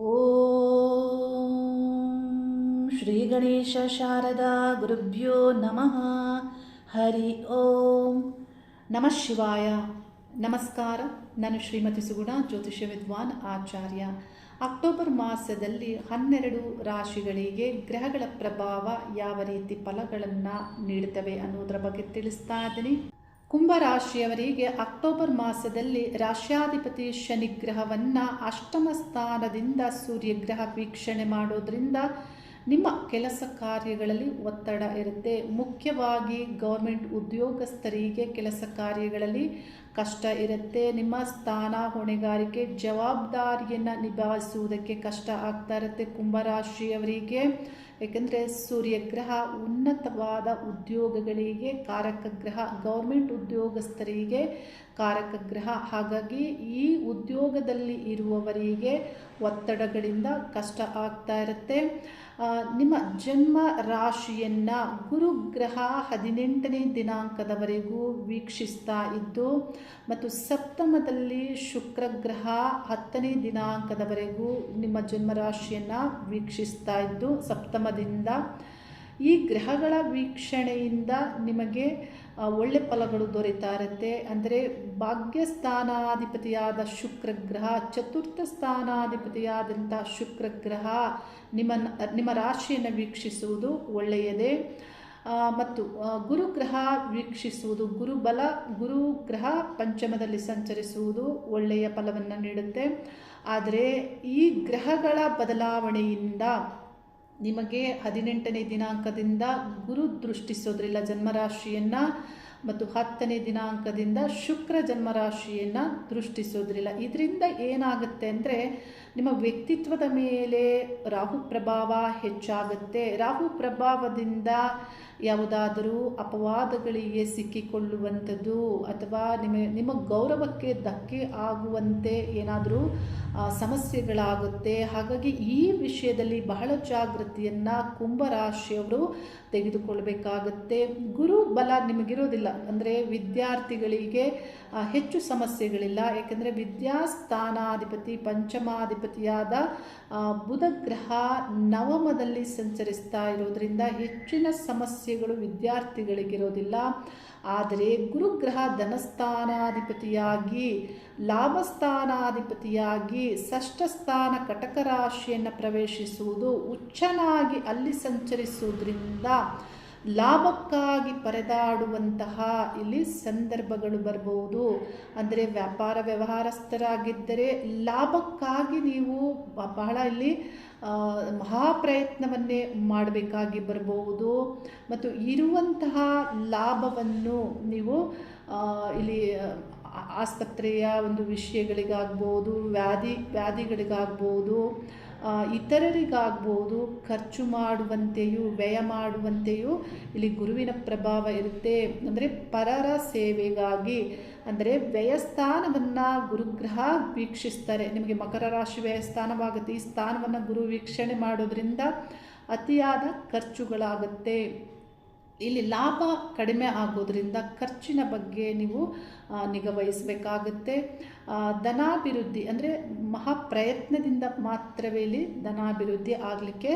ಓಂ ಶ್ರೀ ಗಣೇಶ ಶಾರದಾ ಗುರುಭ್ಯೋ ನಮಃ. ಹರಿ ಓಂ. ನಮಃ ಶಿವಾಯ. ನಮಸ್ಕಾರ. ನಾನು ಶ್ರೀಮತಿ ಸುಗುಣ, ಜ್ಯೋತಿಷ್ಯ ವಿದ್ವಾನ್ ಆಚಾರ್ಯ. ಅಕ್ಟೋಬರ್ ಮಾಸದಲ್ಲಿ ಹನ್ನೆರಡು ರಾಶಿಗಳಿಗೆ ಗ್ರಹಗಳ ಪ್ರಭಾವ ಯಾವ ರೀತಿ ಫಲಗಳನ್ನು ನೀಡುತ್ತವೆ ಅನ್ನೋದರ ಬಗ್ಗೆ ತಿಳಿಸ್ತಾ ಇದ್ದೀನಿ. ಕುಂಭರಾಶಿಯವರಿಗೆ ಅಕ್ಟೋಬರ್ ಮಾಸದಲ್ಲಿ ರಾಶ್ಯಾಧಿಪತಿ ಶನಿಗ್ರಹವನ್ನು ಅಷ್ಟಮ ಸ್ಥಾನದಿಂದ ಸೂರ್ಯಗ್ರಹ ವೀಕ್ಷಣೆ ಮಾಡೋದ್ರಿಂದ ನಿಮ್ಮ ಕೆಲಸ ಕಾರ್ಯಗಳಲ್ಲಿ ಒತ್ತಡ ಇರುತ್ತೆ. ಮುಖ್ಯವಾಗಿ ಗೌರ್ಮೆಂಟ್ ಉದ್ಯೋಗಸ್ಥರಿಗೆ ಕೆಲಸ ಕಾರ್ಯಗಳಲ್ಲಿ ಕಷ್ಟ ಇರುತ್ತೆ. ನಿಮ್ಮ ಸ್ಥಾನ ಹೊಣೆಗಾರಿಕೆ ಜವಾಬ್ದಾರಿಯನ್ನು ನಿಭಾಯಿಸುವುದಕ್ಕೆ ಕಷ್ಟ ಆಗ್ತಾ ಇರುತ್ತೆ. ಕುಂಭರಾಶಿಯವರಿಗೆ ಏಕೆಂದರೆ ಸೂರ್ಯಗ್ರಹ ಉನ್ನತವಾದ ಉದ್ಯೋಗಗಳಿಗೆ ಕಾರಕ ಗ್ರಹ ಗೌರ್ಮೆಂಟ್ ಉದ್ಯೋಗಸ್ಥರಿಗೆ ಕಾರಕ ಗ್ರಹ ಹಾಗಾಗಿ ಈ ಉದ್ಯೋಗದಲ್ಲಿ ಇರುವವರಿಗೆ ಒತ್ತಡಗಳಿಂದ ಕಷ್ಟ ಆಗ್ತಾ ಇರುತ್ತೆ. ನಿಮ್ಮ ಜನ್ಮ ರಾಶಿಯನ್ನು ಗುರುಗ್ರಹ ಹದಿನೆಂಟನೇ ದಿನಾಂಕದವರೆಗೂ ವೀಕ್ಷಿಸ್ತಾ ಇದ್ದು, ಮತ್ತು ಸಪ್ತಮದಲ್ಲಿ ಶುಕ್ರಗ್ರಹ ಹತ್ತನೇ ದಿನಾಂಕದವರೆಗೂ ನಿಮ್ಮ ಜನ್ಮ ರಾಶಿಯನ್ನು ವೀಕ್ಷಿಸ್ತಾ ಇದ್ದು, ಸಪ್ತಮದಿಂದ ಈ ಗ್ರಹಗಳ ವೀಕ್ಷಣೆಯಿಂದ ನಿಮಗೆ ಒಳ್ಳೆ ಫಲಗಳು ದೊರೀತಾ ಇರುತ್ತೆ ಅಂದರೆ ಭಾಗ್ಯಸ್ಥಾನಾಧಿಪತಿಯಾದ ಶುಕ್ರಗ್ರಹ, ಚತುರ್ಥ ಸ್ಥಾನಾಧಿಪತಿಯಾದಂಥ ಶುಕ್ರಗ್ರಹ ನಿಮ್ಮ ನಿಮ್ಮ ರಾಶಿಯನ್ನು ವೀಕ್ಷಿಸುವುದು ಒಳ್ಳೆಯದೇ. ಮತ್ತು ಗುರುಗ್ರಹ ವೀಕ್ಷಿಸುವುದು, ಗುರುಬಲ, ಗುರುಗ್ರಹ ಪಂಚಮದಲ್ಲಿ ಸಂಚರಿಸುವುದು ಒಳ್ಳೆಯ ಫಲವನ್ನು ನೀಡುತ್ತೆ. ಆದರೆ ಈ ಗ್ರಹಗಳ ಬದಲಾವಣೆಯಿಂದ ನಿಮಗೆ ಹದಿನೆಂಟನೇ ದಿನಾಂಕದಿಂದ ಗುರು ದೃಷ್ಟಿಸೋದ್ರಿಲ್ಲ ಜನ್ಮರಾಶಿಯನ್ನು ಮತ್ತು ಹತ್ತನೇ ದಿನಾಂಕದಿಂದ ಶುಕ್ರ ಜನ್ಮರಾಶಿಯನ್ನು ದೃಷ್ಟಿಸೋದ್ರಿಲ್ಲ. ಇದರಿಂದ ಏನಾಗುತ್ತೆ ಅಂದರೆ, ನಿಮ್ಮ ವ್ಯಕ್ತಿತ್ವದ ಮೇಲೆ ರಾಹು ಪ್ರಭಾವ ಹೆಚ್ಚಾಗುತ್ತೆ. ರಾಹು ಪ್ರಭಾವದಿಂದ ಯಾವುದಾದರೂ ಅಪವಾದಗಳಿಗೆ ಸಿಕ್ಕಿಕೊಳ್ಳುವಂಥದ್ದು ಅಥವಾ ನಿಮ್ಮ ನಿಮ್ಮ ಗೌರವಕ್ಕೆ ಧಕ್ಕೆ ಆಗುವಂತೆ ಏನಾದರೂ ಸಮಸ್ಯೆಗಳಾಗುತ್ತೆ. ಹಾಗಾಗಿ ಈ ವಿಷಯದಲ್ಲಿ ಬಹಳ ಜಾಗೃತಿಯನ್ನು ಕುಂಭರಾಶಿಯವರು ತೆಗೆದುಕೊಳ್ಬೇಕಾಗುತ್ತೆ. ಗುರು ಬಲ ನಿಮಗಿರೋದಿಲ್ಲ. ಅಂದರೆ ವಿದ್ಯಾರ್ಥಿಗಳಿಗೆ ಹೆಚ್ಚು ಸಮಸ್ಯೆಗಳಿಲ್ಲ. ಏಕೆಂದರೆ ವಿದ್ಯಾಸ್ಥಾನಾಧಿಪತಿ, ಪಂಚಮಾಧಿಪತಿಯಾದ ಬುಧ ಗ್ರಹ ನವಮದಲ್ಲಿ ಸಂಚರಿಸ್ತಾ ಇರೋದರಿಂದ ಹೆಚ್ಚಿನ ಸಮಸ್ಯೆಗಳು ವಿದ್ಯಾರ್ಥಿಗಳಿಗಿರೋದಿಲ್ಲ. ಆದರೆ ಗುರುಗ್ರಹ ಧನಸ್ಥಾನಾಧಿಪತಿಯಾಗಿ, ಲಾಭಸ್ಥಾನಾಧಿಪತಿಯಾಗಿ, ಷಷ್ಠಸ್ಥಾನ ಕಟಕ ರಾಶಿಯನ್ನು ಪ್ರವೇಶಿಸುವುದು ಉಚ್ಚನಾಗಿ ಅಲ್ಲಿ ಸಂಚರಿಸುವುದರಿಂದ ಲಾಭಕ್ಕಾಗಿ ಪರದಾಡುವಂತಹ ಇಲ್ಲಿ ಸಂದರ್ಭಗಳು ಬರಬಹುದು ಅಂದರೆ ವ್ಯಾಪಾರ ವ್ಯವಹಾರಸ್ಥರಾಗಿದ್ದರೆ ಲಾಭಕ್ಕಾಗಿ ನೀವು ಬಹಳ ಇಲ್ಲಿ ಮಹಾಪ್ರಯತ್ನವನ್ನೇ ಮಾಡಬೇಕಾಗಿ ಬರಬಹುದು ಮತ್ತು ಇರುವಂತಹ ಲಾಭವನ್ನು ನೀವು ಇಲ್ಲಿ ಆಸ್ಪತ್ರೆಯ ಒಂದು ವಿಷಯಗಳಿಗಾಗ್ಬೋದು, ವ್ಯಾಧಿ, ವ್ಯಾಧಿಗಳಿಗಾಗ್ಬೋದು. ಇತರರಿಗಾಗ್ಬೋದು ಖರ್ಚು ಮಾಡುವಂತೆಯೂ ವ್ಯಯ ಮಾಡುವಂತೆಯೂ ಇಲ್ಲಿ ಗುರುವಿನ ಪ್ರಭಾವ ಇರುತ್ತೆ. ಅಂದರೆ ಪರರ ಸೇವೆಗಾಗಿ, ಅಂದರೆ ವ್ಯಯಸ್ಥಾನವನ್ನು ಗುರುಗ್ರಹ ವೀಕ್ಷಿಸ್ತಾರೆ. ನಿಮಗೆ ಮಕರ ರಾಶಿ ವ್ಯಯಸ್ಥಾನವಾಗುತ್ತೆ. ಈ ಸ್ಥಾನವನ್ನು ಗುರು ವೀಕ್ಷಣೆ ಮಾಡೋದ್ರಿಂದ ಅತಿಯಾದ ಖರ್ಚುಗಳಾಗುತ್ತೆ. ಇಲ್ಲಿ ಲಾಭ ಕಡಿಮೆ ಆಗೋದ್ರಿಂದ ಖರ್ಚಿನ ಬಗ್ಗೆ ನೀವು ನಿಗವಹಿಸಬೇಕಾಗುತ್ತೆ ಧನಾಭಿವೃದ್ಧಿ ಅಂದರೆ ಮಹಾಪ್ರಯತ್ನದಿಂದ ಮಾತ್ರವೇ ಇಲ್ಲಿ ಧನಾಭಿವೃದ್ಧಿ ಆಗಲಿಕ್ಕೆ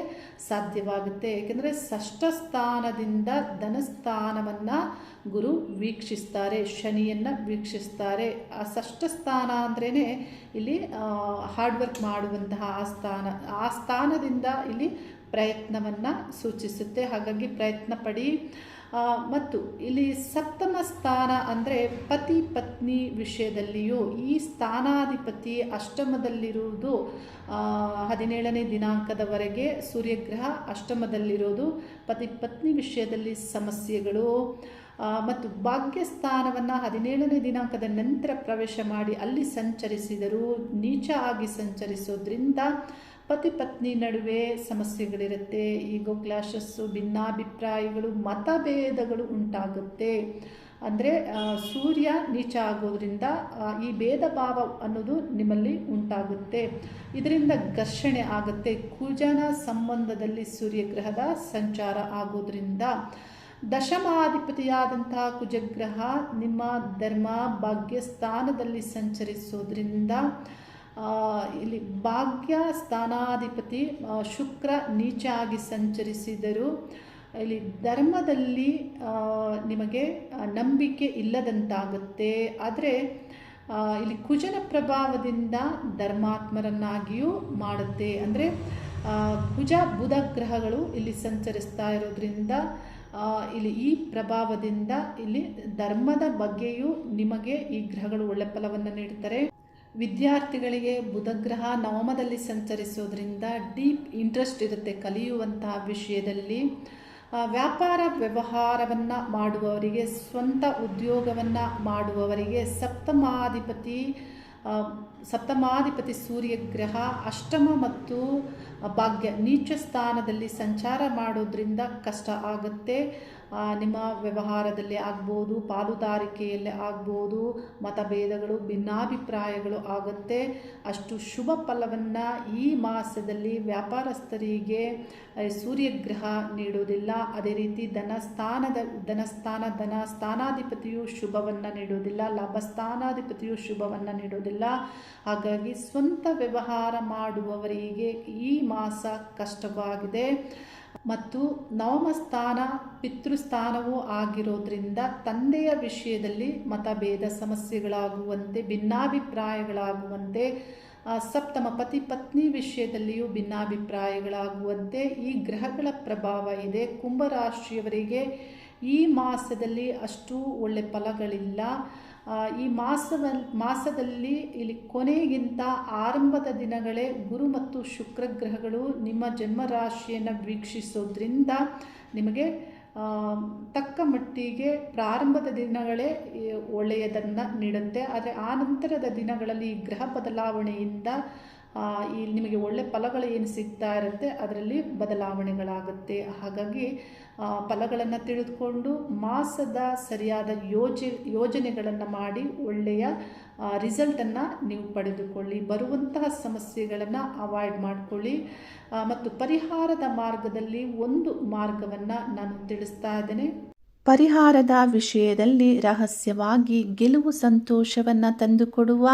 ಸಾಧ್ಯವಾಗುತ್ತೆ. ಏಕೆಂದರೆ ಷಷ್ಠ ಸ್ಥಾನದಿಂದ ಧನಸ್ಥಾನವನ್ನು ಗುರು ವೀಕ್ಷಿಸ್ತಾರೆ, ಶನಿಯನ್ನು ವೀಕ್ಷಿಸ್ತಾರೆ. ಆ ಷಷ್ಠ ಸ್ಥಾನ ಅಂದ್ರೇ ಇಲ್ಲಿ ಹಾರ್ಡ್ ವರ್ಕ್ ಮಾಡುವಂತಹ ಆ ಸ್ಥಾನ, ಆ ಸ್ಥಾನದಿಂದ ಇಲ್ಲಿ ಪ್ರಯತ್ನವನ್ನು ಸೂಚಿಸುತ್ತೆ. ಹಾಗಾಗಿ ಪ್ರಯತ್ನ ಪಡಿ. ಮತ್ತು ಇಲ್ಲಿ ಸಪ್ತಮ ಸ್ಥಾನ ಅಂದರೆ ಪತಿ ಪತ್ನಿ ವಿಷಯದಲ್ಲಿಯೂ ಈ ಸ್ಥಾನಾಧಿಪತಿ ಅಷ್ಟಮದಲ್ಲಿರುವುದು ಹದಿನೇಳನೇ ದಿನಾಂಕದವರೆಗೆ ಸೂರ್ಯಗ್ರಹ ಅಷ್ಟಮದಲ್ಲಿರೋದು ಪತಿ ಪತ್ನಿ ವಿಷಯದಲ್ಲಿ ಸಮಸ್ಯೆಗಳು ಮತ್ತು ಭಾಗ್ಯಸ್ಥಾನವನ್ನು ಹದಿನೇಳನೇ ದಿನಾಂಕದ ನಂತರ ಪ್ರವೇಶ ಮಾಡಿ ಅಲ್ಲಿ ಸಂಚರಿಸಿದರೂ ನೀಚ ಆಗಿ ಸಂಚರಿಸೋದ್ರಿಂದ ಪತಿ ಪತ್ನಿ ನಡುವೆ ಸಮಸ್ಯೆಗಳಿರುತ್ತೆ ಈಗೋ ಕ್ಲಾಶಸ್ಸು ಭಿನ್ನಾಭಿಪ್ರಾಯಗಳು, ಮತಭೇದಗಳು ಉಂಟಾಗುತ್ತೆ. ಅಂದರೆ ಸೂರ್ಯ ನೀಚ ಆಗೋದ್ರಿಂದ ಈ ಭೇದ ಭಾವ ಅನ್ನೋದು ನಿಮ್ಮಲ್ಲಿ ಉಂಟಾಗುತ್ತೆ. ಇದರಿಂದ ಘರ್ಷಣೆ ಆಗುತ್ತೆ. ಕುಜನ ಸಂಬಂಧದಲ್ಲಿ ಸೂರ್ಯಗ್ರಹದ ಸಂಚಾರ ಆಗೋದ್ರಿಂದ. ದಶಮಾಧಿಪತಿಯಾದಂತಹ ಕುಜಗ್ರಹ ನಿಮ್ಮ ಧರ್ಮ, ಭಾಗ್ಯ ಸ್ಥಾನದಲ್ಲಿ ಸಂಚರಿಸೋದ್ರಿಂದ ಇಲ್ಲಿ ಭಾಗ್ಯ ಸ್ಥಾನಾಧಿಪತಿ ಶುಕ್ರ ನೀಚ ಆಗಿ ಸಂಚರಿಸಿದರು. ಇಲ್ಲಿ ಧರ್ಮದಲ್ಲಿ ನಿಮಗೆ ನಂಬಿಕೆ ಇಲ್ಲದಂತಾಗುತ್ತೆ. ಆದರೆ ಇಲ್ಲಿ ಕುಜನ ಪ್ರಭಾವದಿಂದ ಧರ್ಮಾತ್ಮರನ್ನಾಗಿಯೂ ಮಾಡುತ್ತೆ. ಅಂದರೆ ಕುಜ ಬುಧ ಗ್ರಹಗಳು ಇಲ್ಲಿ ಸಂಚರಿಸ್ತಾ ಇರೋದ್ರಿಂದ ಇಲ್ಲಿ ಈ ಪ್ರಭಾವದಿಂದ ಇಲ್ಲಿ ಧರ್ಮದ ಬಗ್ಗೆಯೂ ನಿಮಗೆ ಈ ಗ್ರಹಗಳು ಒಳ್ಳೆ ಫಲವನ್ನು ನೀಡ್ತಾರೆ. ವಿದ್ಯಾರ್ಥಿಗಳಿಗೆ ಬುಧಗ್ರಹ ನವಮದಲ್ಲಿ ಸಂಚರಿಸೋದ್ರಿಂದ ಡೀಪ್ ಇಂಟ್ರೆಸ್ಟ್ ಇರುತ್ತೆ ಕಲಿಯುವಂತಹ ವಿಷಯದಲ್ಲಿ. ವ್ಯಾಪಾರ ವ್ಯವಹಾರವನ್ನು ಮಾಡುವವರಿಗೆ, ಸ್ವಂತ ಉದ್ಯೋಗವನ್ನು ಮಾಡುವವರಿಗೆ ಸಪ್ತಮಾಧಿಪತಿ ಸಪ್ತಮಾಧಿಪತಿ ಸೂರ್ಯಗ್ರಹ ಅಷ್ಟಮ ಮತ್ತು ಭಾಗ್ಯ ನೀಚ ಸ್ಥಾನದಲ್ಲಿ ಸಂಚಾರ ಮಾಡೋದ್ರಿಂದ ಕಷ್ಟ ಆಗುತ್ತೆ. ನಿಮ್ಮ ವ್ಯವಹಾರದಲ್ಲಿ ಆಗ್ಬೋದು, ಪಾಲುದಾರಿಕೆಯಲ್ಲಿ ಆಗ್ಬೋದು, ಮತಭೇದಗಳು, ಭಿನ್ನಾಭಿಪ್ರಾಯಗಳು ಆಗುತ್ತೆ. ಅಷ್ಟು ಶುಭ ಫಲವನ್ನು ಈ ಮಾಸದಲ್ಲಿ ವ್ಯಾಪಾರಸ್ಥರಿಗೆ ಸೂರ್ಯಗ್ರಹ ನೀಡುವುದಿಲ್ಲ ಅದೇ ರೀತಿ ಧನಸ್ಥಾನದ, ಧನಸ್ಥಾನ, ಧನ ಸ್ಥಾನಾಧಿಪತಿಯು ಶುಭವನ್ನು ನೀಡುವುದಿಲ್ಲ ಲಾಭಸ್ಥಾನಾಧಿಪತಿಯು ಶುಭವನ್ನು ನೀಡುವುದಿಲ್ಲ ಹಾಗಾಗಿ ಸ್ವಂತ ವ್ಯವಹಾರ ಮಾಡುವವರಿಗೆ ಈ ಮಾಸ ಕಷ್ಟವಾಗಿದೆ. ಮತ್ತು ನವಮ ಸ್ಥಾನ ಪಿತೃಸ್ಥಾನವೂ ಆಗಿರೋದ್ರಿಂದ ತಂದೆಯ ವಿಷಯದಲ್ಲಿ ಮತಭೇದ ಸಮಸ್ಯೆಗಳಾಗುವಂತೆ, ಭಿನ್ನಾಭಿಪ್ರಾಯಗಳಾಗುವಂತೆ ಸಪ್ತಮ ಪತಿ ಪತ್ನಿ ವಿಷಯದಲ್ಲಿಯೂ ಭಿನ್ನಾಭಿಪ್ರಾಯಗಳಾಗುವಂತೆ ಈ ಗ್ರಹಗಳ ಪ್ರಭಾವ ಇದೆ. ಕುಂಭರಾಶಿಯವರಿಗೆ ಈ ಮಾಸದಲ್ಲಿ ಅಷ್ಟು ಒಳ್ಳೆ ಫಲಗಳಿಲ್ಲ. ಈ ಮಾಸವ, ಮಾಸದಲ್ಲಿ ಇಲ್ಲಿ ಕೊನೆಗಿಂತ ಆರಂಭದ ದಿನಗಳೇ ಗುರು ಮತ್ತು ಶುಕ್ರ ಗ್ರಹಗಳು ನಿಮ್ಮ ಜನ್ಮರಾಶಿಯನ್ನು ವೀಕ್ಷಿಸೋದ್ರಿಂದ ನಿಮಗೆ ತಕ್ಕ ಮಟ್ಟಿಗೆ ಪ್ರಾರಂಭದ ದಿನಗಳೇ ಒಳ್ಳೆಯದನ್ನು ನೀಡುತ್ತೆ. ಆದರೆ ಆ ನಂತರದ ದಿನಗಳಲ್ಲಿ ಈ ಗ್ರಹ ಬದಲಾವಣೆಯಿಂದ ಈ ನಿಮಗೆ ಒಳ್ಳೆ ಫಲಗಳು ಏನು ಸಿಗ್ತಾ ಇರುತ್ತೆ, ಅದರಲ್ಲಿ ಬದಲಾವಣೆಗಳಾಗುತ್ತೆ. ಹಾಗಾಗಿ ಫಲಗಳನ್ನು ತಿಳಿದುಕೊಂಡು ಮಾಸದ ಸರಿಯಾದ ಯೋಜೆ, ಯೋಜನೆಗಳನ್ನು ಮಾಡಿ ಒಳ್ಳೆಯ ರಿಸಲ್ಟನ್ನು ನೀವು ಪಡೆದುಕೊಳ್ಳಿ. ಬರುವಂತಹ ಸಮಸ್ಯೆಗಳನ್ನು ಅವಾಯ್ಡ್ ಮಾಡಿಕೊಳ್ಳಿ. ಮತ್ತು ಪರಿಹಾರದ ಮಾರ್ಗದಲ್ಲಿ ಒಂದು ಮಾರ್ಗವನ್ನು ನಾನು ತಿಳಿಸ್ತಾ ಇದ್ದೇನೆ. ಪರಿಹಾರದ ವಿಷಯದಲ್ಲಿ ರಹಸ್ಯವಾಗಿ ಗೆಲುವು ಸಂತೋಷವನ್ನು ತಂದುಕೊಡುವ,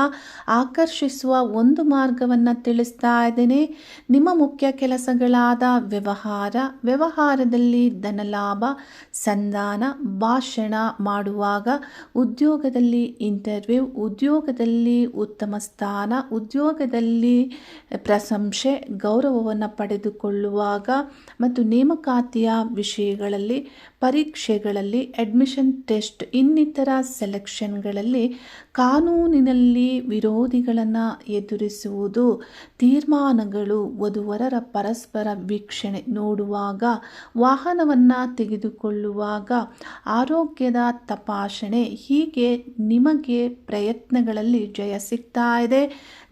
ಆಕರ್ಷಿಸುವ ಒಂದು ಮಾರ್ಗವನ್ನು ತಿಳಿಸ್ತಾ ಇದ್ದೇನೆ. ನಿಮ್ಮ ಮುಖ್ಯ ಕೆಲಸಗಳಾದ ವ್ಯವಹಾರ, ವ್ಯವಹಾರದಲ್ಲಿ ಧನಲಾಭ ಸಂಧಾನ, ಭಾಷಣ ಮಾಡುವಾಗ ಉದ್ಯೋಗದಲ್ಲಿ ಇಂಟರ್ವ್ಯೂ ಉದ್ಯೋಗದಲ್ಲಿ ಉತ್ತಮ ಸ್ಥಾನ, ಉದ್ಯೋಗದಲ್ಲಿ ಪ್ರಶಂಸೆ, ಗೌರವವನ್ನು ಪಡೆದುಕೊಳ್ಳುವಾಗ ಮತ್ತು ನೇಮಕಾತಿಯ ವಿಷಯಗಳಲ್ಲಿ ಪರೀಕ್ಷೆಗಳಲ್ಲಿ ಅಡ್ಮಿಷನ್ ಟೆಸ್ಟ್ ಇನ್ನಿತರ ಸೆಲೆಕ್ಷನ್ಗಳಲ್ಲಿ ಕಾನೂನಿನಲ್ಲಿ ವಿರೋಧಿಗಳನ್ನು ಎದುರಿಸುವುದು ತೀರ್ಮಾನಗಳು ವಧುವರರ ಪರಸ್ಪರ ವೀಕ್ಷಣೆ ನೋಡುವಾಗ, ವಾಹನವನ್ನು ತೆಗೆದುಕೊಳ್ಳುವಾಗ, ಆರೋಗ್ಯದ ತಪಾಸಣೆ ಹೀಗೆ ನಿಮಗೆ ಪ್ರಯತ್ನಗಳಲ್ಲಿ ಜಯ ಸಿಗ್ತಾ ಇದೆ.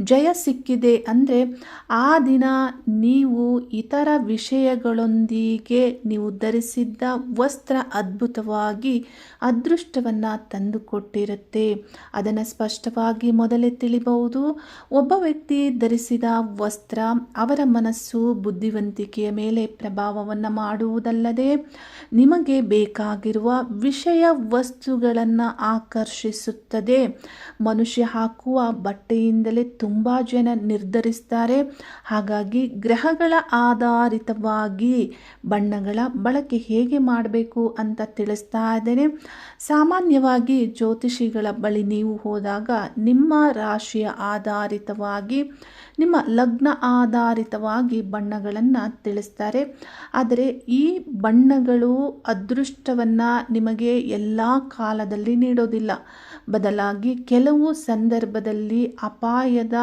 ಜಯ ಸಿಕ್ಕಿದೆ ಅಂದರೆ ಆ ದಿನ ನೀವು ಇತರ ವಿಷಯಗಳೊಂದಿಗೆ ನೀವು ಧರಿಸಿದ್ದ ವಸ್ತ್ರ ಅದ್ಭುತವಾಗಿ ಅದೃಷ್ಟವನ್ನು ತಂದುಕೊಟ್ಟಿರುತ್ತೆ. ಅದನ್ನು ಸ್ಪಷ್ಟವಾಗಿ ಮೊದಲೇ ತಿಳಿಬಹುದು. ಒಬ್ಬ ವ್ಯಕ್ತಿ ಧರಿಸಿದ ವಸ್ತ್ರ ಅವರ ಮನಸ್ಸು ಬುದ್ಧಿವಂತಿಕೆಯ ಮೇಲೆ ಪ್ರಭಾವವನ್ನು ಮಾಡುವುದಲ್ಲದೆ ನಿಮಗೆ ಬೇಕಾಗಿರುವ ವಿಷಯ ವಸ್ತುಗಳನ್ನು ಆಕರ್ಷಿಸುತ್ತದೆ. ಮನುಷ್ಯ ಹಾಕುವ ಬಟ್ಟೆಯಿಂದಲೇ ತುಂಬ ಜನ ನಿರ್ಧರಿಸ್ತಾರೆ. ಹಾಗಾಗಿ ಗ್ರಹಗಳ ಆಧಾರಿತವಾಗಿ ಬಣ್ಣಗಳ ಬಳಕೆ ಹೇಗೆ ಮಾಡಬೇಕು ಅಂತ ತಿಳಿಸ್ತಾ ಇದ್ದೇನೆ. ಸಾಮಾನ್ಯವಾಗಿ ಜ್ಯೋತಿಷಿಗಳ ಬಳಿ ನೀವು ಹೋದಾಗ ನಿಮ್ಮ ರಾಶಿಯ ಆಧಾರಿತವಾಗಿ ನಿಮ್ಮ ಲಗ್ನ ಆಧಾರಿತವಾಗಿ ಬಣ್ಣಗಳನ್ನು ತಿಳಿಸ್ತಾರೆ. ಆದರೆ ಈ ಬಣ್ಣಗಳು ಅದೃಷ್ಟವನ್ನು ನಿಮಗೆ ಎಲ್ಲ ಕಾಲದಲ್ಲಿ ನೀಡೋದಿಲ್ಲ. ಬದಲಾಗಿ ಕೆಲವು ಸಂದರ್ಭದಲ್ಲಿ ಅಪಾಯದ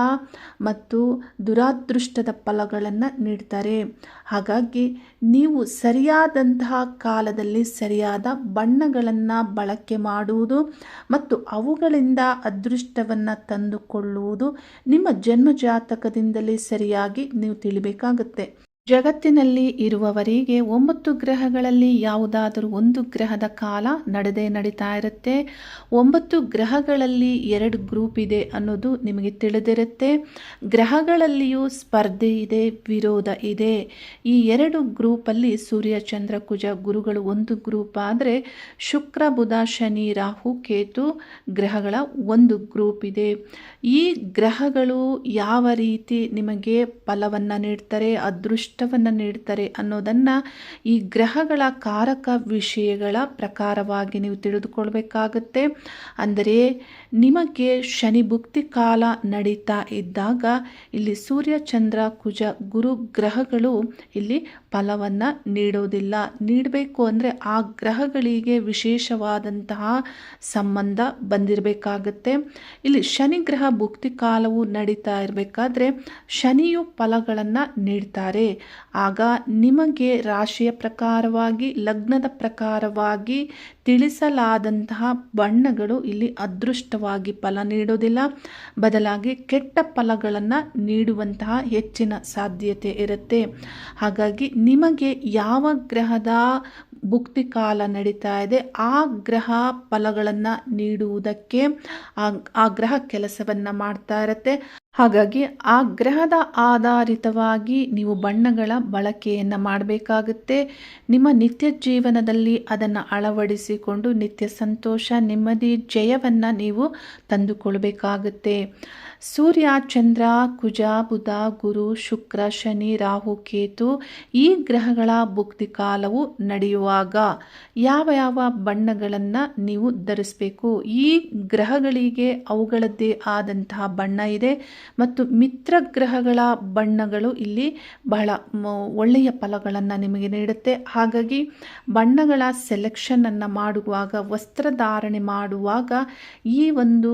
ಮತ್ತು ದುರಾದೃಷ್ಟದ ಫಲಗಳನ್ನು ನೀಡ್ತಾರೆ. ಹಾಗಾಗಿ ನೀವು ಸರಿಯಾದಂತಹ ಕಾಲದಲ್ಲಿ ಸರಿಯಾದ ಬಣ್ಣಗಳನ್ನು ಬಳಕೆ ಮಾಡುವುದು ಮತ್ತು ಅವುಗಳಿಂದ ಅದೃಷ್ಟವನ್ನು ತಂದುಕೊಳ್ಳುವುದು ನಿಮ್ಮ ಜನ್ಮ ಜಾತಕದಿಂದಲೇ ಸರಿಯಾಗಿ ನೀವು ತಿಳಿಬೇಕಾಗುತ್ತೆ. ಜಗತ್ತಿನಲ್ಲಿ ಇರುವವರಿಗೆ ಒಂಬತ್ತು ಗ್ರಹಗಳಲ್ಲಿ ಯಾವುದಾದರೂ ಒಂದು ಗ್ರಹದ ಕಾಲ ನಡೆದೇ ನಡೀತಾ ಇರುತ್ತೆ. ಒಂಬತ್ತು ಗ್ರಹಗಳಲ್ಲಿ ಎರಡು ಗ್ರೂಪ್ ಇದೆ ಅನ್ನೋದು ನಿಮಗೆ ತಿಳಿದಿರುತ್ತೆ. ಗ್ರಹಗಳಲ್ಲಿಯೂ ಸ್ಪರ್ಧೆ ಇದೆ, ವಿರೋಧ ಇದೆ. ಈ ಎರಡು ಗ್ರೂಪಲ್ಲಿ ಸೂರ್ಯ, ಚಂದ್ರ, ಕುಜ ಗುರುಗಳು ಒಂದು ಗ್ರೂಪ್ ಆದರೆ ಶುಕ್ರ, ಬುಧ, ಶನಿ, ರಾಹು, ಕೇತು ಗ್ರಹಗಳ ಒಂದು ಗ್ರೂಪ್ ಇದೆ. ಈ ಗ್ರಹಗಳು ಯಾವ ರೀತಿ ನಿಮಗೆ ಫಲವನ್ನು ನೀಡ್ತಾರೆ ಅದೃಷ್ಟವನ್ನು ನೀಡ್ತಾರೆ ಅನ್ನೋದನ್ನು ಈ ಗ್ರಹಗಳ ಕಾರಕ ವಿಷಯಗಳ ಪ್ರಕಾರವಾಗಿ ನೀವು ತಿಳಿದುಕೊಳ್ಬೇಕಾಗುತ್ತೆ. ಅಂದರೆ ನಿಮಗೆ ಶನಿ ಭುಕ್ತಿ ಕಾಲ ನಡೀತಾ ಇದ್ದಾಗ ಇಲ್ಲಿ ಸೂರ್ಯ, ಚಂದ್ರ, ಕುಜ, ಗುರು ಗ್ರಹಗಳು ಇಲ್ಲಿ ಫಲವನ್ನು ನೀಡೋದಿಲ್ಲ. ನೀಡಬೇಕು ಅಂದರೆ ಆ ಗ್ರಹಗಳಿಗೆ ವಿಶೇಷವಾದಂತಹ ಸಂಬಂಧ ಬಂದಿರಬೇಕಾಗತ್ತೆ. ಇಲ್ಲಿ ಶನಿ ಗ್ರಹ ಭುಕ್ತಿ ಕಾಲವು ನಡೀತಾ ಇರಬೇಕಾದ್ರೆ ಶನಿಯು ಫಲಗಳನ್ನು ನೀಡ್ತಾರೆ. ಆಗ ನಿಮಗೆ ರಾಶಿಯ ಪ್ರಕಾರವಾಗಿ, ಲಗ್ನದ ಪ್ರಕಾರವಾಗಿ ತಿಳಿಸಲಾದಂತಹ ಬಣ್ಣಗಳು ಇಲ್ಲಿ ಅದೃಷ್ಟವಾಗಿ ಫಲ ನೀಡೋದಿಲ್ಲ ಬದಲಾಗಿ ಕೆಟ್ಟ ಫಲಗಳನ್ನು ನೀಡುವಂತಹ ಹೆಚ್ಚಿನ ಸಾಧ್ಯತೆ ಇರುತ್ತೆ. ಹಾಗಾಗಿ ನಿಮಗೆ ಯಾವ ಗ್ರಹದ ಭುಕ್ತಿ ಕಾಲ ನಡೀತಾ ಇದೆ, ಆ ಗ್ರಹ ಫಲಗಳನ್ನು ನೀಡುವುದಕ್ಕೆ ಆ ಆ ಗ್ರಹ ಕೆಲಸವನ್ನು ಮಾಡ್ತಾ ಇರುತ್ತೆ. ಹಾಗಾಗಿ ಆ ಗ್ರಹದ ಆಧಾರಿತವಾಗಿ ನೀವು ಬಣ್ಣಗಳ ಬಳಕೆಯನ್ನು ಮಾಡಬೇಕಾಗುತ್ತೆ. ನಿಮ್ಮ ನಿತ್ಯ ಜೀವನದಲ್ಲಿ ಅದನ್ನು ಅಳವಡಿಸಿಕೊಂಡು ನಿತ್ಯ ಸಂತೋಷ, ನೆಮ್ಮದಿ, ಜಯವನ್ನು ನೀವು ತಂದುಕೊಳ್ಬೇಕಾಗುತ್ತೆ. ಸೂರ್ಯ, ಚಂದ್ರ, ಕುಜ, ಬುಧ, ಗುರು, ಶುಕ್ರ, ಶನಿ, ರಾಹು, ಕೇತು ಈ ಗ್ರಹಗಳ ಭುಕ್ತಿ ಕಾಲವು ನಡೆಯುವಾಗ ಯಾವ ಯಾವ ಬಣ್ಣಗಳನ್ನು ನೀವು ಧರಿಸಬೇಕು? ಈ ಗ್ರಹಗಳಿಗೆ ಅವುಗಳದ್ದೇ ಆದಂತಹ ಬಣ್ಣ ಇದೆ ಮತ್ತು ಮಿತ್ರ ಗ್ರಹಗಳ ಬಣ್ಣಗಳು ಇಲ್ಲಿ ಬಹಳ ಒಳ್ಳೆಯ ಫಲಗಳನ್ನು ನಿಮಗೆ ನೀಡುತ್ತೆ. ಹಾಗಾಗಿ ಬಣ್ಣಗಳ ಸೆಲೆಕ್ಷನನ್ನು ಮಾಡುವಾಗ ವಸ್ತ್ರಧಾರಣೆ ಮಾಡುವಾಗ ಈ ಒಂದು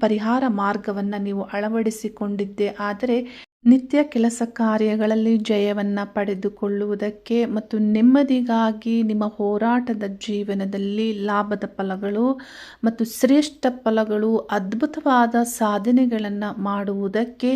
ಪರಿಹಾರ ಮಾರ್ಗವನ್ನು ನೀವು ಅಳವಡಿಸಿಕೊಂಡಿದ್ದೆ. ಆದರೆ ನಿತ್ಯ ಕೆಲಸ ಕಾರ್ಯಗಳಲ್ಲಿ ಜಯವನ್ನು ಪಡೆದುಕೊಳ್ಳುವುದಕ್ಕೆ ಮತ್ತು ನೆಮ್ಮದಿಗಾಗಿ ನಿಮ್ಮ ಹೋರಾಟದ ಜೀವನದಲ್ಲಿ ಲಾಭದ ಫಲಗಳು ಮತ್ತು ಶ್ರೇಷ್ಠ ಫಲಗಳು, ಅದ್ಭುತವಾದ ಸಾಧನೆಗಳನ್ನು ಮಾಡುವುದಕ್ಕೆ,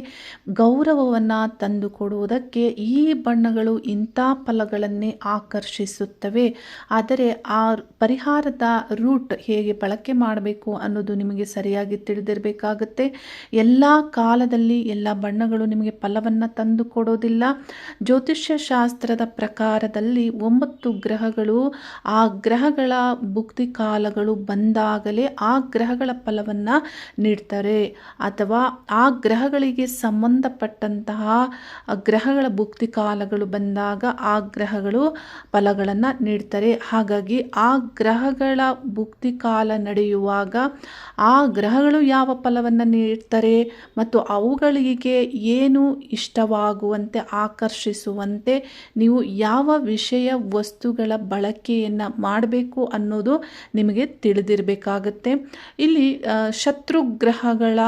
ಗೌರವವನ್ನು ತಂದುಕೊಡುವುದಕ್ಕೆ ಈ ಬಣ್ಣಗಳು ಇಂಥ ಫಲಗಳನ್ನೇ ಆಕರ್ಷಿಸುತ್ತವೆ. ಆದರೆ ಆ ಪರಿಹಾರದ ರೂಟ್ ಹೇಗೆ ಬಳಕೆ ಮಾಡಬೇಕು ಅನ್ನೋದು ನಿಮಗೆ ಸರಿಯಾಗಿ ತಿಳಿದಿರಬೇಕಾಗುತ್ತೆ. ಎಲ್ಲ ಕಾಲದಲ್ಲಿ ಎಲ್ಲ ಬಣ್ಣಗಳು ನಿಮಗೆ ಫಲವನ್ನು ತಂದು ಕೊಡೋದಿಲ್ಲ ಜ್ಯೋತಿಷ್ಯ ಶಾಸ್ತ್ರದ ಪ್ರಕಾರದಲ್ಲಿ ಒಂಬತ್ತು ಗ್ರಹಗಳು, ಆ ಗ್ರಹಗಳ ಭುಕ್ತಿ ಕಾಲಗಳು ಬಂದಾಗಲೇ ಆ ಗ್ರಹಗಳ ಫಲವನ್ನು ನೀಡ್ತಾರೆ. ಅಥವಾ ಆ ಗ್ರಹಗಳಿಗೆ ಸಂಬಂಧಪಟ್ಟಂತಹ ಗ್ರಹಗಳ ಭುಕ್ತಿ ಕಾಲಗಳು ಬಂದಾಗ ಆ ಗ್ರಹಗಳು ಫಲಗಳನ್ನು ನೀಡ್ತಾರೆ. ಹಾಗಾಗಿ ಆ ಗ್ರಹಗಳ ಭುಕ್ತಿ ಕಾಲ ನಡೆಯುವಾಗ ಆ ಗ್ರಹಗಳು ಯಾವ ಫಲವನ್ನು ನೀಡ್ತಾರೆ ಮತ್ತು ಅವುಗಳಿಗೆ ಏನು ಇಷ್ಟವಾಗುವಂತೆ, ಆಕರ್ಷಿಸುವಂತೆ ನೀವು ಯಾವ ವಿಷಯ ವಸ್ತುಗಳ ಬಳಕೆಯನ್ನು ಮಾಡಬೇಕು ಅನ್ನೋದು ನಿಮಗೆ ತಿಳಿದಿರಬೇಕಾಗತ್ತೆ. ಇಲ್ಲಿ ಶತ್ರು ಗ್ರಹಗಳ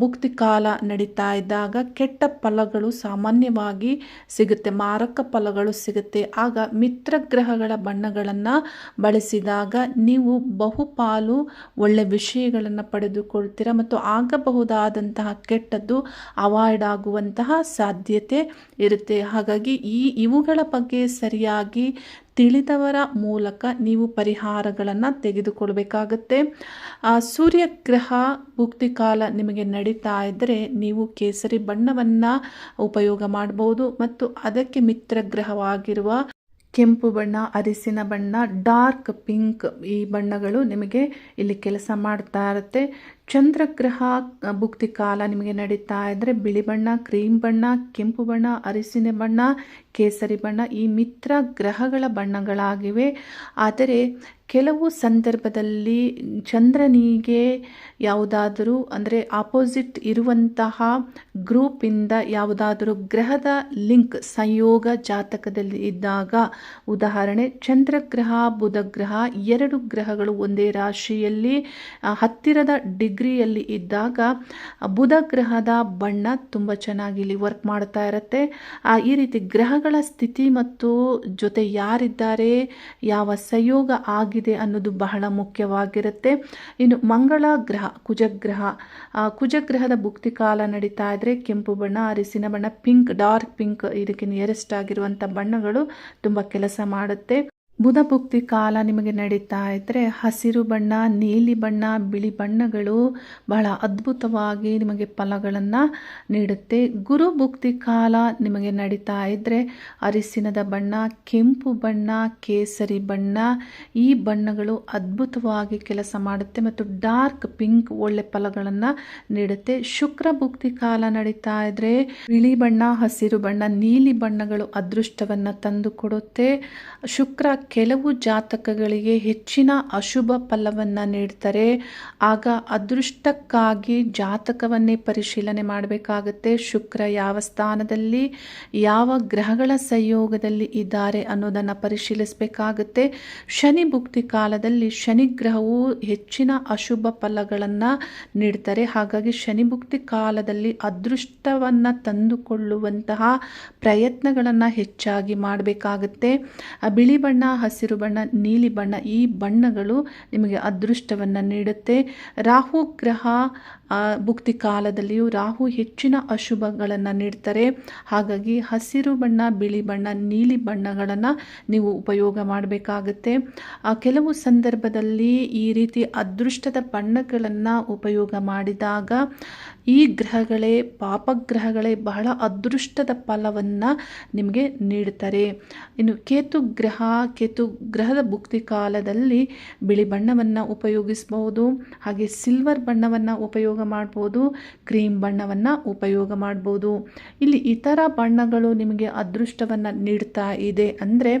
ಭುಕ್ತಿ ಕಾಲ ನಡೀತಾ ಇದ್ದಾಗ ಕೆಟ್ಟ ಫಲಗಳು ಸಾಮಾನ್ಯವಾಗಿ ಸಿಗುತ್ತೆ, ಮಾರಕ ಫಲಗಳು ಸಿಗುತ್ತೆ. ಆಗ ಮಿತ್ರ ಗ್ರಹಗಳ ಬಣ್ಣಗಳನ್ನು ಬಳಸಿದಾಗ ನೀವು ಬಹುಪಾಲು ಒಳ್ಳೆ ವಿಷಯಗಳನ್ನು ಪಡೆದುಕೊಳ್ತೀರಾ ಮತ್ತು ಆಗಬಹುದಾದಂತಹ ಕೆಟ್ಟದ್ದು ಅವಾಯ್ಡ್ ಆಗುವಂತಹ ಸಾಧ್ಯತೆ ಇರುತ್ತೆ. ಹಾಗಾಗಿ ಈ ಇವುಗಳ ಬಗ್ಗೆ ಸರಿಯಾಗಿ ತಿಳಿದವರ ಮೂಲಕ ನೀವು ಪರಿಹಾರಗಳನ್ನು ತೆಗೆದುಕೊಳ್ಬೇಕಾಗತ್ತೆ. ಸೂರ್ಯಗ್ರಹ ಕಾಲ ನಿಮಗೆ ನಡೀತಾ ಇದ್ದರೆ ನೀವು ಕೇಸರಿ ಬಣ್ಣವನ್ನು ಉಪಯೋಗ ಮಾಡ್ಬೋದು. ಮತ್ತು ಅದಕ್ಕೆ ಮಿತ್ರಗ್ರಹವಾಗಿರುವ ಕೆಂಪು ಬಣ್ಣ, ಅರಿಸಿನ ಬಣ್ಣ, ಡಾರ್ಕ್ ಪಿಂಕ್ ಈ ಬಣ್ಣಗಳು ನಿಮಗೆ ಇಲ್ಲಿ ಕೆಲಸ ಮಾಡ್ತಾ ಇರುತ್ತೆ. ಚಂದ್ರಗ್ರಹ ಭುಕ್ತಿ ಕಾಲ ನಿಮಗೆ ನಡೀತಾ ಇದ್ದರೆ ಬಿಳಿ ಬಣ್ಣ, ಕ್ರೀಮ್ ಬಣ್ಣ, ಕೆಂಪು ಬಣ್ಣ, ಅರಿಸಿನ ಬಣ್ಣ, ಕೇಸರಿ ಬಣ್ಣ ಈ ಮಿತ್ರ ಗ್ರಹಗಳ ಬಣ್ಣಗಳಾಗಿವೆ. ಆದರೆ ಕೆಲವು ಸಂದರ್ಭದಲ್ಲಿ ಚಂದ್ರನಿಗೆ ಯಾವುದಾದರೂ, ಅಂದರೆ ಆಪೋಸಿಟ್ ಇರುವಂತಹ ಗ್ರೂಪಿಂದ ಯಾವುದಾದರೂ ಗ್ರಹದ ಲಿಂಕ್ ಸಂಯೋಗ ಜಾತಕದಲ್ಲಿ ಇದ್ದಾಗ, ಉದಾಹರಣೆ, ಚಂದ್ರಗ್ರಹ, ಬುಧಗ್ರಹ ಎರಡು ಗ್ರಹಗಳು ಒಂದೇ ರಾಶಿಯಲ್ಲಿ ಹತ್ತಿರದ ಡಿಗ್ರಿಯಲ್ಲಿ ಇದ್ದಾಗ ಬುಧ ಗ್ರಹದ ಬಣ್ಣ ತುಂಬ ಚೆನ್ನಾಗಿ ಇಲ್ಲಿ ವರ್ಕ್ ಮಾಡ್ತಾ ಇರುತ್ತೆ. ಈ ರೀತಿ ಗ್ರಹಗಳ ಸ್ಥಿತಿ ಮತ್ತು ಜೊತೆ ಯಾರಿದ್ದಾರೆ, ಯಾವ ಸಂಯೋಗ ಆಗಿದೆ ಅನ್ನೋದು ಬಹಳ ಮುಖ್ಯವಾಗಿರುತ್ತೆ. ಇನ್ನು ಮಂಗಳ ಗ್ರಹ ಕುಜಗ್ರಹ. ಕುಜಗ್ರಹದ ಭುಕ್ತಿ ಕಾಲ ನಡೀತಾ ಇದ್ರೆ ಕೆಂಪು ಬಣ್ಣ, ಅರಿಸಿನ ಬಣ್ಣ, ಪಿಂಕ್, ಡಾರ್ಕ್ ಪಿಂಕ್ ಇದಕ್ಕೆ ನಿಯರೆಸ್ಟ್ ಆಗಿರುವಂಥ ಬಣ್ಣಗಳು ತುಂಬ ಕೆಲಸ ಮಾಡುತ್ತೆ. ಬುಧ ಭುಕ್ತಿ ಕಾಲ ನಿಮಗೆ ನಡೀತಾ ಇದ್ದರೆ ಹಸಿರು ಬಣ್ಣ, ನೀಲಿ ಬಣ್ಣ, ಬಿಳಿ ಬಣ್ಣಗಳು ಬಹಳ ಅದ್ಭುತವಾಗಿ ನಿಮಗೆ ಫಲಗಳನ್ನು ನೀಡುತ್ತೆ. ಗುರು ಭುಕ್ತಿ ಕಾಲ ನಿಮಗೆ ನಡೀತಾ ಇದ್ದರೆ ಅರಿಸಿನದ ಬಣ್ಣ, ಕೆಂಪು ಬಣ್ಣ, ಕೇಸರಿ ಬಣ್ಣ, ಈ ಬಣ್ಣಗಳು ಅದ್ಭುತವಾಗಿ ಕೆಲಸ ಮಾಡುತ್ತೆ ಮತ್ತು ಡಾರ್ಕ್ ಪಿಂಕ್ ಒಳ್ಳೆ ಫಲಗಳನ್ನು ನೀಡುತ್ತೆ. ಶುಕ್ರ ಭುಕ್ತಿ ಕಾಲ ನಡೀತಾ ಇದ್ದರೆ ಬಿಳಿ ಬಣ್ಣ, ಹಸಿರು ಬಣ್ಣ, ನೀಲಿ ಬಣ್ಣಗಳು ಅದೃಷ್ಟವನ್ನು ತಂದುಕೊಡುತ್ತೆ ಶುಕ್ರ ಕೆಲವು ಜಾತಕಗಳಿಗೆ ಹೆಚ್ಚಿನ ಅಶುಭ ಫಲವನ್ನು ನೀಡ್ತಾರೆ. ಆಗ ಅದೃಷ್ಟಕ್ಕಾಗಿ ಜಾತಕವನ್ನೇ ಪರಿಶೀಲನೆ ಮಾಡಬೇಕಾಗತ್ತೆ. ಶುಕ್ರ ಯಾವ ಸ್ಥಾನದಲ್ಲಿ, ಯಾವ ಗ್ರಹಗಳ ಸಂಯೋಗದಲ್ಲಿ ಇದ್ದಾರೆ ಅನ್ನೋದನ್ನು ಪರಿಶೀಲಿಸಬೇಕಾಗುತ್ತೆ. ಶನಿ ಭುಕ್ತಿ ಕಾಲದಲ್ಲಿ ಶನಿ ಗ್ರಹವು ಹೆಚ್ಚಿನ ಅಶುಭ ಫಲಗಳನ್ನು ನೀಡ್ತಾರೆ. ಹಾಗಾಗಿ ಶನಿ ಭುಕ್ತಿ ಕಾಲದಲ್ಲಿ ಅದೃಷ್ಟವನ್ನು ತಂದುಕೊಳ್ಳುವಂತಹ ಪ್ರಯತ್ನಗಳನ್ನು ಹೆಚ್ಚಾಗಿ ಮಾಡಬೇಕಾಗುತ್ತೆ. ಬಿಳಿ ಬಣ್ಣ ಹಸಿರು ಬಣ್ಣ, ನೀಲಿ ಬಣ್ಣ ಈ ಬಣ್ಣಗಳು ನಿಮಗೆ ಅದೃಷ್ಟವನ್ನು ನೀಡುತ್ತೆ. ರಾಹು ಗ್ರಹ ಭುಕ್ತಿ ಕಾಲದಲ್ಲಿಯೂ ರಾಹು ಹೆಚ್ಚಿನ ಅಶುಭಗಳನ್ನು ನೀಡ್ತಾರೆ. ಹಾಗಾಗಿ ಹಸಿರು ಬಣ್ಣ, ಬಿಳಿ ಬಣ್ಣ, ನೀಲಿ ಬಣ್ಣಗಳನ್ನು ನೀವು ಉಪಯೋಗ ಮಾಡಬೇಕಾಗುತ್ತೆ. ಕೆಲವು ಸಂದರ್ಭದಲ್ಲಿ ಈ ರೀತಿ ಅದೃಷ್ಟದ ಬಣ್ಣಗಳನ್ನು ಉಪಯೋಗ ಮಾಡಿದಾಗ ಈ ಗ್ರಹಗಳೇ, ಪಾಪಗ್ರಹಗಳೇ ಬಹಳ ಅದೃಷ್ಟದ ಫಲವನ್ನು ನಿಮಗೆ ನೀಡ್ತಾರೆ. ಇನ್ನು ಕೇತು ಗ್ರಹ ಕೇತು ಗ್ರಹದ ಭುಕ್ತಿ ಕಾಲದಲ್ಲಿ ಬಿಳಿ ಬಣ್ಣವನ್ನು ಉಪಯೋಗಿಸ್ಬೋದು, ಹಾಗೆ ಸಿಲ್ವರ್ ಬಣ್ಣವನ್ನು ಉಪಯೋಗ ಮಾಡ್ಬೋದು, ಕ್ರೀಮ್ ಬಣ್ಣವನ್ನು ಉಪಯೋಗ ಮಾಡ್ಬೋದು. ಇಲ್ಲಿ ಇತರ ಬಣ್ಣಗಳು ನಿಮಗೆ ಅದೃಷ್ಟವನ್ನು ನೀಡ್ತಾ ಇದೆ. ಅಂದರೆ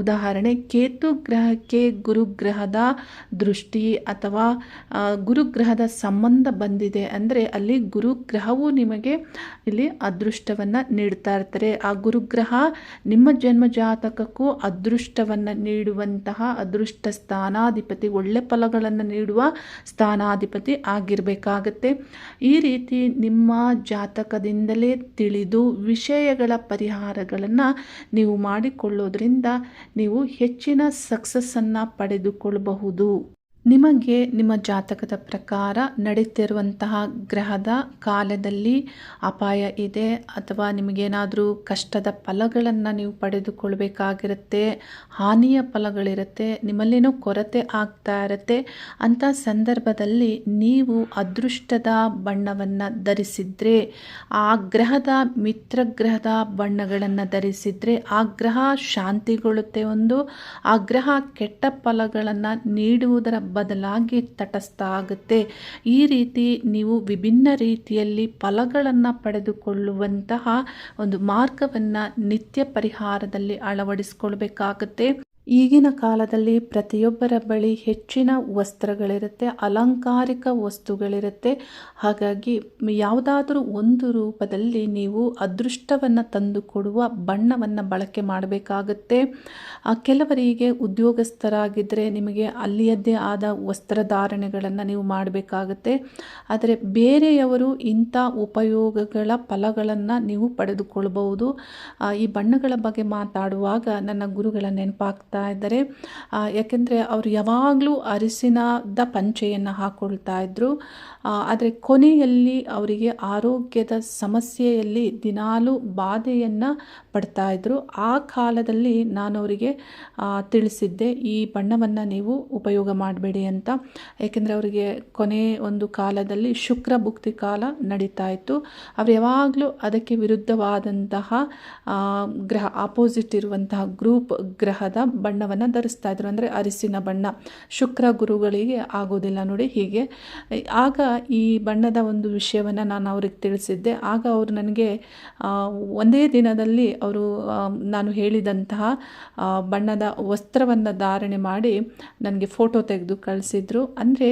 ಉದಾಹರಣೆ, ಕೇತು ಗ್ರಹಕ್ಕೆ ಗುರುಗ್ರಹದ ದೃಷ್ಟಿ ಅಥವಾ ಗುರುಗ್ರಹದ ಸಂಬಂಧ ಬಂದಿದೆ. ಅಂದರೆ ಅಲ್ಲಿ ಗುರುಗ್ರಹವು ನಿಮಗೆ ಇಲ್ಲಿ ಅದೃಷ್ಟವನ್ನು ನೀಡ್ತಾ ಇರ್ತಾರೆ. ಆ ಗುರುಗ್ರಹ ನಿಮ್ಮ ಜನ್ಮ ಜಾತಕಕ್ಕೂ ಅದೃಷ್ಟವನ್ನು ನೀಡುವಂತಹ ಅದೃಷ್ಟ ಸ್ಥಾನಾಧಿಪತಿ, ಒಳ್ಳೆ ಫಲಗಳನ್ನು ನೀಡುವ ಸ್ಥಾನಾಧಿಪತಿ ಆಗಿರಬೇಕಾಗತ್ತೆ. ಈ ರೀತಿ ನಿಮ್ಮ ಜಾತಕದಿಂದಲೇ ತಿಳಿದು ವಿಷಯಗಳ ಪರಿಹಾರಗಳನ್ನು ನೀವು ಮಾಡಿಕೊಳ್ಳೋದ್ರಿಂದ ನೀವು ಹೆಚ್ಚಿನ ಸಕ್ಸಸ್ಸನ್ನು ಪಡೆದುಕೊಳ್ಳಬಹುದು ನಿಮಗೆ ನಿಮ್ಮ ಜಾತಕದ ಪ್ರಕಾರ ನಡೀತಿರುವಂತಹ ಗ್ರಹದ ಕಾಲದಲ್ಲಿ ಅಪಾಯ ಇದೆ ಅಥವಾ ನಿಮಗೇನಾದರೂ ಕಷ್ಟದ ಫಲಗಳನ್ನು ನೀವು ಪಡೆದುಕೊಳ್ಬೇಕಾಗಿರುತ್ತೆ, ಹಾನಿಯ ಫಲಗಳಿರುತ್ತೆ, ನಿಮ್ಮಲ್ಲೇನೋ ಕೊರತೆ ಆಗ್ತಾ ಇರುತ್ತೆ ಅಂಥ ಸಂದರ್ಭದಲ್ಲಿ ನೀವು ಅದೃಷ್ಟದ ಬಣ್ಣವನ್ನು ಧರಿಸಿದರೆ, ಆ ಗ್ರಹದ ಮಿತ್ರ ಗ್ರಹದ ಬಣ್ಣಗಳನ್ನು ಧರಿಸಿದರೆ ಆ ಗ್ರಹ ಶಾಂತಿಗೊಳ್ಳುತ್ತೆ ಒಂದು, ಆ ಗ್ರಹ ಕೆಟ್ಟ ಫಲಗಳನ್ನು ನೀಡುವುದರ ಬದಲಾಗಿ ತಟಸ್ಥ ಆಗುತ್ತೆ ಈ ರೀತಿ ನೀವು ವಿಭಿನ್ನ ರೀತಿಯಲ್ಲಿ ಫಲಗಳನ್ನು ಪಡೆದುಕೊಳ್ಳುವಂತಹ ಒಂದು ಮಾರ್ಗವನ್ನು ನಿತ್ಯ ಪರಿಹಾರದಲ್ಲಿ ಅಳವಡಿಸ್ಕೊಳ್ಬೇಕಾಗುತ್ತೆ. ಈಗಿನ ಕಾಲದಲ್ಲಿ ಪ್ರತಿಯೊಬ್ಬರ ಬಳಿ ಹೆಚ್ಚಿನ ವಸ್ತ್ರಗಳಿರುತ್ತೆ, ಅಲಂಕಾರಿಕ ವಸ್ತುಗಳಿರುತ್ತೆ. ಹಾಗಾಗಿ ಯಾವುದಾದ್ರೂ ಒಂದು ರೂಪದಲ್ಲಿ ನೀವು ಅದೃಷ್ಟವನ್ನು ತಂದುಕೊಡುವ ಬಣ್ಣವನ್ನು ಬಳಕೆ ಮಾಡಬೇಕಾಗುತ್ತೆ. ಕೆಲವರಿಗೆ ಉದ್ಯೋಗಸ್ಥರಾಗಿದ್ದರೆ ನಿಮಗೆ ಅಲ್ಲಿಯದ್ದೇ ಆದ ವಸ್ತ್ರಧಾರಣೆಗಳನ್ನು ನೀವು ಮಾಡಬೇಕಾಗುತ್ತೆ. ಆದರೆ ಬೇರೆಯವರು ಇಂಥ ಉಪಯೋಗಗಳ ಫಲಗಳನ್ನು ನೀವು ಪಡೆದುಕೊಳ್ಬಹುದು. ಈ ಬಣ್ಣಗಳ ಬಗ್ಗೆ ಮಾತಾಡುವಾಗ ನನ್ನ ಗುರುಗಳ ನೆನಪಾಗ್ತಾ ಇದ್ದಾರೆ. ಆ, ಯಾಕೆಂದರೆ ಅವರು ಯಾವಾಗಲೂ ಅರಿಸಿನದ ಪಂಚೆಯನ್ನು ಹಾಕ್ಕೊಳ್ತಾ ಇದ್ದರು ಆದರೆ ಕೊನೆಯಲ್ಲಿ ಅವರಿಗೆ ಆರೋಗ್ಯದ ಸಮಸ್ಯೆಯಲ್ಲಿ ದಿನಾಲೂ ಬಾಧೆಯನ್ನು ಪಡ್ತಾ ಇದ್ದರು ಆ ಕಾಲದಲ್ಲಿ ನಾನು ಅವರಿಗೆ ತಿಳಿಸಿದ್ದೆ, ಈ ಬಣ್ಣವನ್ನು ನೀವು ಉಪಯೋಗ ಮಾಡಬೇಡಿ ಅಂತ. ಏಕೆಂದರೆ ಅವರಿಗೆ ಕೊನೆ ಒಂದು ಕಾಲದಲ್ಲಿ ಶುಕ್ರ ಭುಕ್ತಿ ಕಾಲ ನಡೀತಾ ಇತ್ತು. ಅವ್ರು ಯಾವಾಗಲೂ ಅದಕ್ಕೆ ವಿರುದ್ಧವಾದಂತಹ ಗ್ರಹ ಆಪೋಸಿಟ್ ಇರುವಂತಹ ಗ್ರೂಪ್ ಗ್ರಹದ ಬಣ್ಣವನ್ನು ಧರಿಸ್ತಾ ಇದ್ರು. ಅಂದರೆ ಅರಿಸಿನ ಬಣ್ಣ. ಶುಕ್ರ ಗುರುಗಳಿಗೆ ಆಗೋದಿಲ್ಲ ನೋಡಿ ಹೀಗೆ. ಆಗ ಈ ಬಣ್ಣದ ಒಂದು ವಿಷಯವನ್ನು ನಾನು ಅವ್ರಿಗೆ ತಿಳಿಸಿದ್ದೆ. ಆಗ ಅವರು ನನಗೆ ಒಂದೇ ದಿನದಲ್ಲಿ ಅವರು ನಾನು ಹೇಳಿದಂತಹ ಬಣ್ಣದ ವಸ್ತ್ರವನ್ನು ಧಾರಣೆ ಮಾಡಿ ನನಗೆ ಫೋಟೋ ತೆಗೆದು ಕಳಿಸಿದ್ರು. ಅಂದರೆ,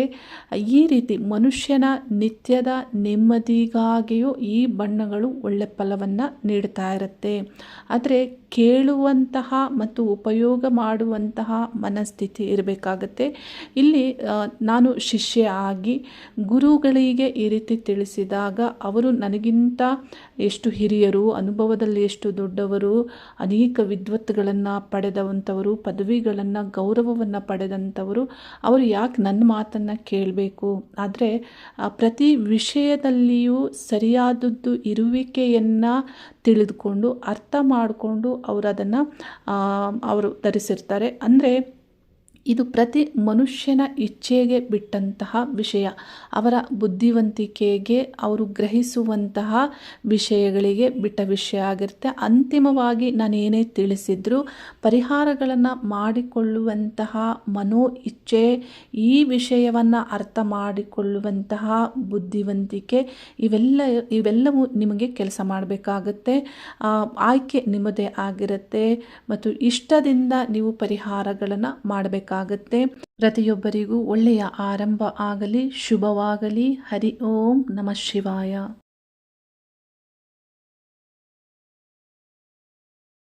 ಈ ರೀತಿ ಮನುಷ್ಯನ ನಿತ್ಯದ ನೆಮ್ಮದಿಗಾಗಿಯೂ ಈ ಬಣ್ಣಗಳು ಒಳ್ಳೆ ಫಲವನ್ನು ನೀಡ್ತಾ ಇರುತ್ತೆ. ಆದರೆ, ಕೇಳುವಂತಹ ಮತ್ತು ಉಪಯೋಗ ಮಾಡುವಂತಹ ಮನಸ್ಥಿತಿ ಇರಬೇಕಾಗತ್ತೆ. ಇಲ್ಲಿ ನಾನು ಶಿಷ್ಯ ಆಗಿ ಗುರುಗಳಿಗೆ ಈ ರೀತಿ ತಿಳಿಸಿದಾಗ ಅವರು ನನಗಿಂತ ಎಷ್ಟು ಹಿರಿಯರು, ಅನುಭವದಲ್ಲಿ ಎಷ್ಟು ದೊಡ್ಡವರು, ಅನೇಕ ವಿದ್ವತ್ಗಳನ್ನು ಪಡೆದವಂಥವರು, ಪದವಿಗಳನ್ನು, ಗೌರವವನ್ನು ಪಡೆದಂಥವರು, ಅವರು ಯಾಕೆ ನನ್ನ ಮಾತನ್ನು ಕೇಳಬೇಕು? ಆದರೆ ಪ್ರತಿ ವಿಷಯದಲ್ಲಿಯೂ ಸರಿಯಾದದ್ದು ಇರುವಿಕೆಯನ್ನು ತಿಳಿದುಕೊಂಡು, ಅರ್ಥ ಮಾಡಿಕೊಂಡು ಅವರು ಅದನ್ನು ಅವರು ಧರಿಸಿರ್ತಾರೆ. ಅಂದರೆ ಇದು ಪ್ರತಿ ಮನುಷ್ಯನ ಇಚ್ಛೆಗೆ ಬಿಟ್ಟಂತಹ ವಿಷಯ. ಅವರ ಬುದ್ಧಿವಂತಿಕೆಗೆ ಅವರು ಗ್ರಹಿಸುವಂತಹ ವಿಷಯಗಳಿಗೆ ಬಿಟ್ಟ ವಿಷಯ ಆಗಿರುತ್ತೆ. ಅಂತಿಮವಾಗಿ ನಾನೇನೇ ತಿಳಿಸಿದ್ರು ಪರಿಹಾರಗಳನ್ನು ಮಾಡಿಕೊಳ್ಳುವಂತಹ ಮನೋ ಇಚ್ಛೆ, ಈ ವಿಷಯವನ್ನು ಅರ್ಥ ಮಾಡಿಕೊಳ್ಳುವಂತಹ ಬುದ್ಧಿವಂತಿಕೆ, ಇವೆಲ್ಲ, ಇವೆಲ್ಲವೂ ನಿಮಗೆ ಕೆಲಸ ಮಾಡಬೇಕಾಗತ್ತೆ. ಆಯ್ಕೆ ನಿಮ್ಮದೇ ಆಗಿರುತ್ತೆ. ಮತ್ತು ಇಷ್ಟದಿಂದ ನೀವು ಪರಿಹಾರಗಳನ್ನು ಮಾಡಬೇಕಾಗತ್ತೆ ಪ್ರತಿಯೊಬ್ಬರಿಗೂ ಒಳ್ಳೆಯ ಆರಂಭ ಆಗಲಿ ಶುಭವಾಗಲಿ. ಹರಿ ಓಂ ನಮಃ ಶಿವಾಯ.